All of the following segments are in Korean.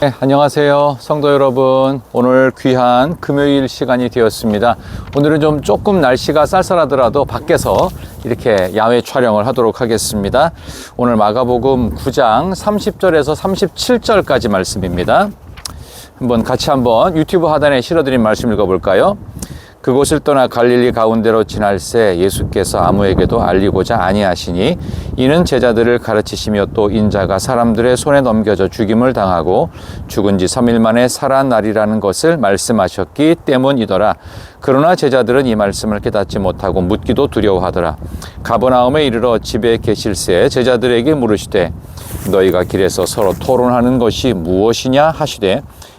네, 안녕하세요. 성도 여러분 오늘 귀한 금요일 시간이 되었습니다. 오늘은 좀 조금 날씨가 쌀쌀하더라도 밖에서 이렇게 야외 촬영을 하도록 하겠습니다. 오늘 마가복음 9장 30절에서 37절까지 말씀입니다. 한번 같이 한번 유튜브 하단에 실어드린 말씀 읽어볼까요? 그곳을 떠나 갈릴리 가운데로 지날새 예수께서 아무에게도 알리고자 아니하시니 이는 제자들을 가르치시며 또 인자가 사람들의 손에 넘겨져 죽임을 당하고 죽은 지 3일 만에 살아나리라는 것을 말씀하셨기 때문이더라. 그러나 제자들은 이 말씀을 깨닫지 못하고 묻기도 두려워하더라. 가버나움에 이르러 집에 계실새 제자들에게 물으시되 너희가 길에서 서로 토론하는 것이 무엇이냐 하시되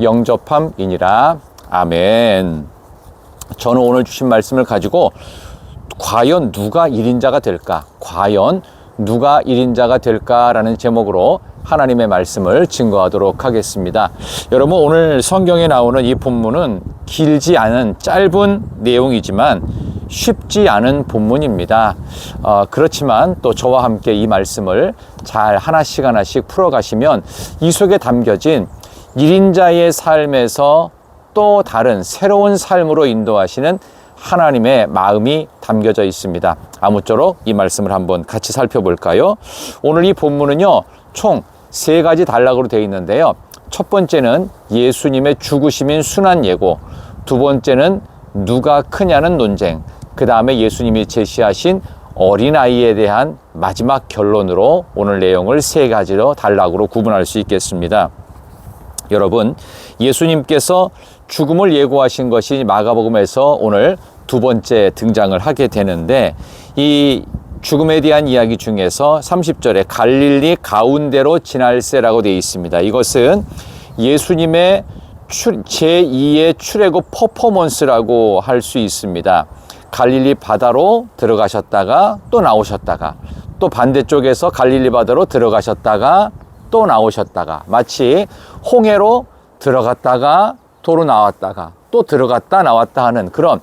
영접함이니라 아멘. 저는 오늘 주신 말씀을 가지고 과연 누가 1인자가 될까? 과연 누가 1인자가 될까라는 제목으로 하나님의 말씀을 증거하도록 하겠습니다. 여러분 오늘 성경에 나오는 이 본문은 길지 않은 짧은 내용이지만 쉽지 않은 본문입니다. 어, 그렇지만 또 저와 함께 이 말씀을 잘 하나씩 하나씩 풀어가시면 이 속에 담겨진 1인자의 삶에서 또 다른 새로운 삶으로 인도하시는 하나님의 마음이 담겨져 있습니다. 아무쪼록 이 말씀을 한번 같이 살펴볼까요? 오늘 이 본문은요, 총 세 가지 단락으로 되어 있는데요. 첫 번째는 예수님의 죽으심인 순환 예고, 두 번째는 누가 크냐는 논쟁, 그 다음에 예수님이 제시하신 어린아이에 대한 마지막 결론으로 오늘 내용을 세 가지로 단락으로 구분할 수 있겠습니다. 여러분, 예수님께서 죽음을 예고하신 것이 마가복음에서 오늘 두 번째 등장을 하게 되는데 이 죽음에 대한 이야기 중에서 30절에 갈릴리 가운데로 지날새라고 되어 있습니다. 이것은 예수님의 제2의 출애굽 퍼포먼스라고 할 수 있습니다. 갈릴리 바다로 들어가셨다가 또 나오셨다가 또 반대쪽에서 갈릴리 바다로 들어가셨다가 또 나오셨다가 마치 홍해로 들어갔다가 도로 나왔다가 또 들어갔다 나왔다 하는 그런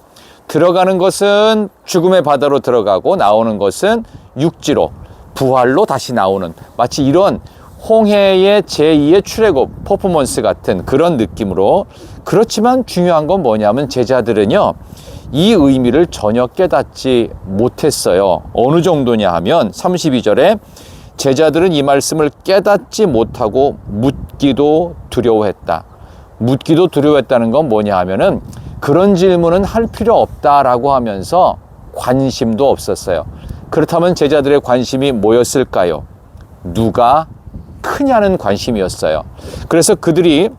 들어가는 것은 죽음의 바다로 들어가고 나오는 것은 육지로 부활로 다시 나오는 마치 이런 홍해의 제2의 출애굽 퍼포먼스 같은 그런 느낌으로. 그렇지만 중요한 건 뭐냐면 제자들은요 이 의미를 전혀 깨닫지 못했어요. 어느 정도냐 하면 32절에 제자들은 이 말씀을 깨닫지 못하고 묻기도 두려워했다 묻기도 두려워했다는 건 뭐냐 하면은 그런 질문은 할 필요 없다라고 하면서 관심도 없었어요. 그렇다면 제자들의 관심이 뭐였을까요? 누가 크냐는 관심이었어요. 그래서 그들이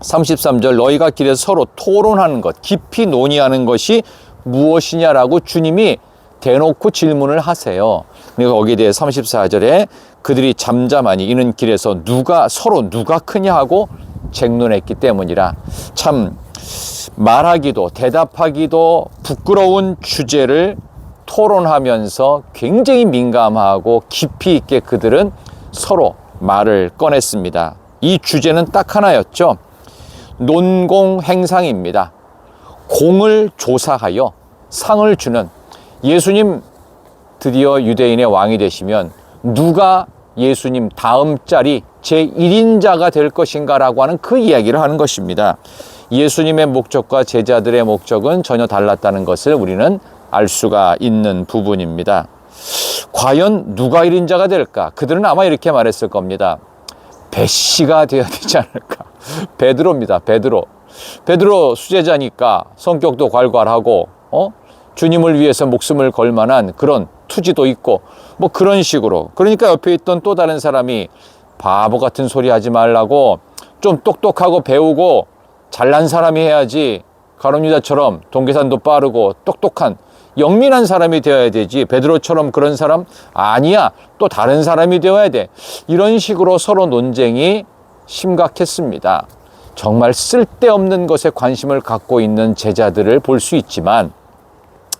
33절 너희가 길에서 서로 토론하는 것, 깊이 논의하는 것이 무엇이냐라고 주님이 대놓고 질문을 하세요. 그러니까 거기에 대해 34절에 그들이 잠잠하니 이는 길에서 누가 서로 누가 크냐 하고 쟁론했기 때문이라 참 말하기도 대답하기도 부끄러운 주제를 토론하면서 굉장히 민감하고 깊이 있게 그들은 서로 말을 꺼냈습니다. 이 주제는 딱 하나였죠. 논공행상입니다. 공을 조사하여 상을 주는 예수님 드디어 유대인의 왕이 되시면 누가 예수님 다음 자리 제1인자가 될 것인가라고 하는 그 이야기를 하는 것입니다. 예수님의 목적과 제자들의 목적은 전혀 달랐다는 것을 우리는 알 수가 있는 부분입니다. 과연 누가 1인자가 될까? 그들은 아마 이렇게 말했을 겁니다. 배씨가 되어야 되지 않을까? 베드로입니다. 베드로. 베드로 수제자니까 성격도 괄괄하고, 어? 주님을 위해서 목숨을 걸 만한 그런 투지도 있고, 뭐 그런 식으로. 그러니까 옆에 있던 또 다른 사람이 바보 같은 소리 하지 말라고 좀 똑똑하고 배우고 잘난 사람이 해야지 가론유다처럼 동계산도 빠르고 똑똑한 영민한 사람이 되어야 되지 베드로처럼 그런 사람 아니야. 또 다른 사람이 되어야 돼. 이런 식으로 서로 논쟁이 심각했습니다. 정말 쓸데없는 것에 관심을 갖고 있는 제자들을 볼 수 있지만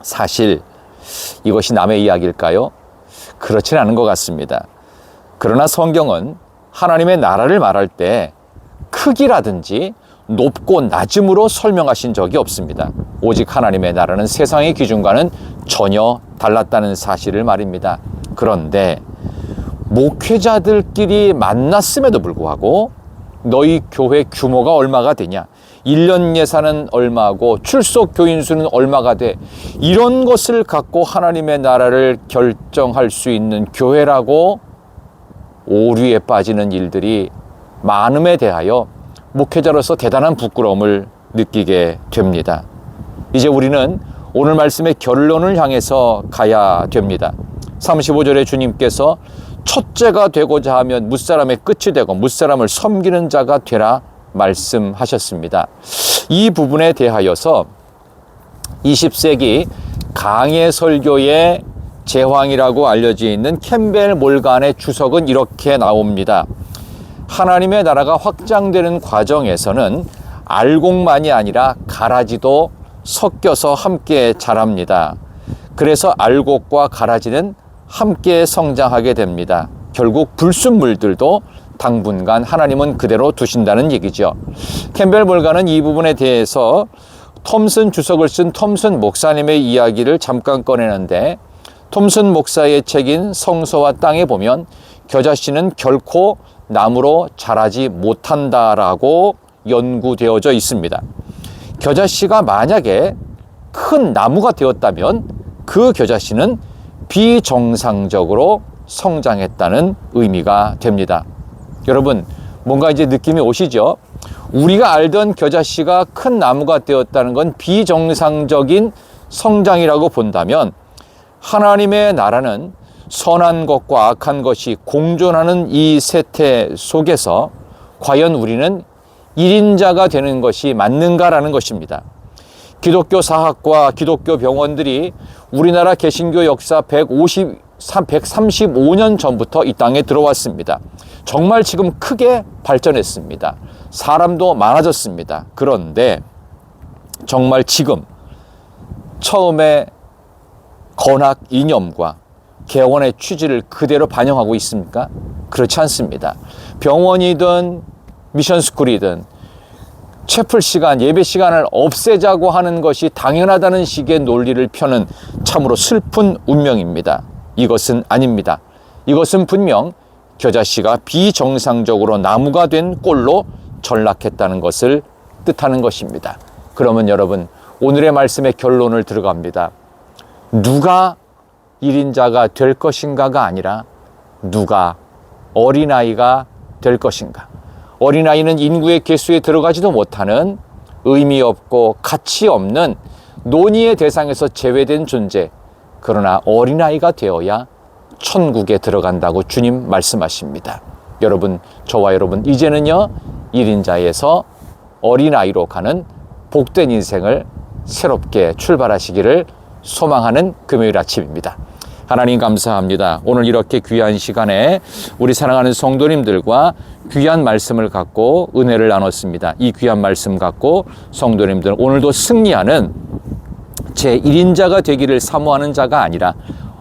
사실 이것이 남의 이야기일까요? 그렇진 않은 것 같습니다. 그러나 성경은 하나님의 나라를 말할 때 크기라든지 높고 낮음으로 설명하신 적이 없습니다. 오직 하나님의 나라는 세상의 기준과는 전혀 달랐다는 사실을 말입니다. 그런데 목회자들끼리 만났음에도 불구하고 너희 교회 규모가 얼마가 되냐? 1년 예산은 얼마고 출석 교인 수는 얼마가 돼? 이런 것을 갖고 하나님의 나라를 결정할 수 있는 교회라고 오류에 빠지는 일들이 많음에 대하여 목회자로서 대단한 부끄러움을 느끼게 됩니다. 이제 우리는 오늘 말씀의 결론을 향해서 가야 됩니다. 35절에 주님께서 첫째가 되고자 하면 무사람의 끝이 되고 무사람을 섬기는 자가 되라 말씀하셨습니다. 이 부분에 대하여서 20세기 강해 설교의 제왕이라고 알려져 있는 캠벨 몰간의 주석은 이렇게 나옵니다. 하나님의 나라가 확장되는 과정에서는 알곡만이 아니라 가라지도 섞여서 함께 자랍니다. 그래서 알곡과 가라지는 함께 성장하게 됩니다. 결국 불순물들도 당분간 하나님은 그대로 두신다는 얘기죠. 캠벨 몰가는 이 부분에 대해서 톰슨 주석을 쓴 톰슨 목사님의 이야기를 잠깐 꺼내는데 톰슨 목사의 책인 성서와 땅에 보면 겨자씨는 결코 나무로 자라지 못한다라고 연구되어져 있습니다. 겨자씨가 만약에 큰 나무가 되었다면 그 겨자씨는 비정상적으로 성장했다는 의미가 됩니다. 여러분, 뭔가 이제 느낌이 오시죠? 우리가 알던 겨자씨가 큰 나무가 되었다는 건 비정상적인 성장이라고 본다면 하나님의 나라는 선한 것과 악한 것이 공존하는 이 세태 속에서 과연 우리는 1인자가 되는 것이 맞는가라는 것입니다. 기독교 사학과 기독교 병원들이 우리나라 개신교 역사 150, 135년 전부터 이 땅에 들어왔습니다. 정말 지금 크게 발전했습니다. 사람도 많아졌습니다. 그런데 정말 지금 처음에 건학 이념과 개원의 취지를 그대로 반영하고 있습니까? 그렇지 않습니다. 병원이든 미션스쿨이든 채플 시간, 예배 시간을 없애자고 하는 것이 당연하다는 식의 논리를 펴는 참으로 슬픈 운명입니다. 이것은 아닙니다. 이것은 분명 겨자씨가 비정상적으로 나무가 된 꼴로 전락했다는 것을 뜻하는 것입니다. 그러면 여러분, 오늘의 말씀의 결론을 들어갑니다. 누가 1인자가 될 것인가가 아니라 누가 어린아이가 될 것인가. 어린아이는 인구의 개수에 들어가지도 못하는 의미 없고 가치 없는 논의의 대상에서 제외된 존재. 그러나 어린아이가 되어야 천국에 들어간다고 주님 말씀하십니다. 여러분, 저와 여러분, 이제는요, 1인자에서 어린아이로 가는 복된 인생을 새롭게 출발하시기를 소망하는 금요일 아침입니다. 하나님 감사합니다. 오늘 이렇게 귀한 시간에 우리 사랑하는 성도님들과 귀한 말씀을 갖고 은혜를 나눴습니다. 이 귀한 말씀 갖고 성도님들 오늘도 승리하는 제 1인자가 되기를 사모하는 자가 아니라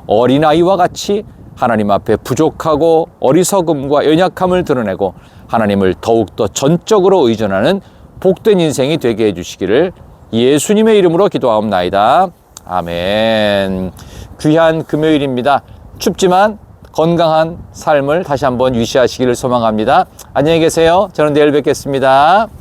어린아이와 같이 하나님 앞에 부족하고 어리석음과 연약함을 드러내고 하나님을 더욱더 전적으로 의존하는 복된 인생이 되게 해주시기를 예수님의 이름으로 기도하옵나이다. 아멘. 귀한 금요일입니다. 춥지만 건강한 삶을 다시 한번 유시하시기를 소망합니다. 안녕히 계세요. 저는 내일 뵙겠습니다.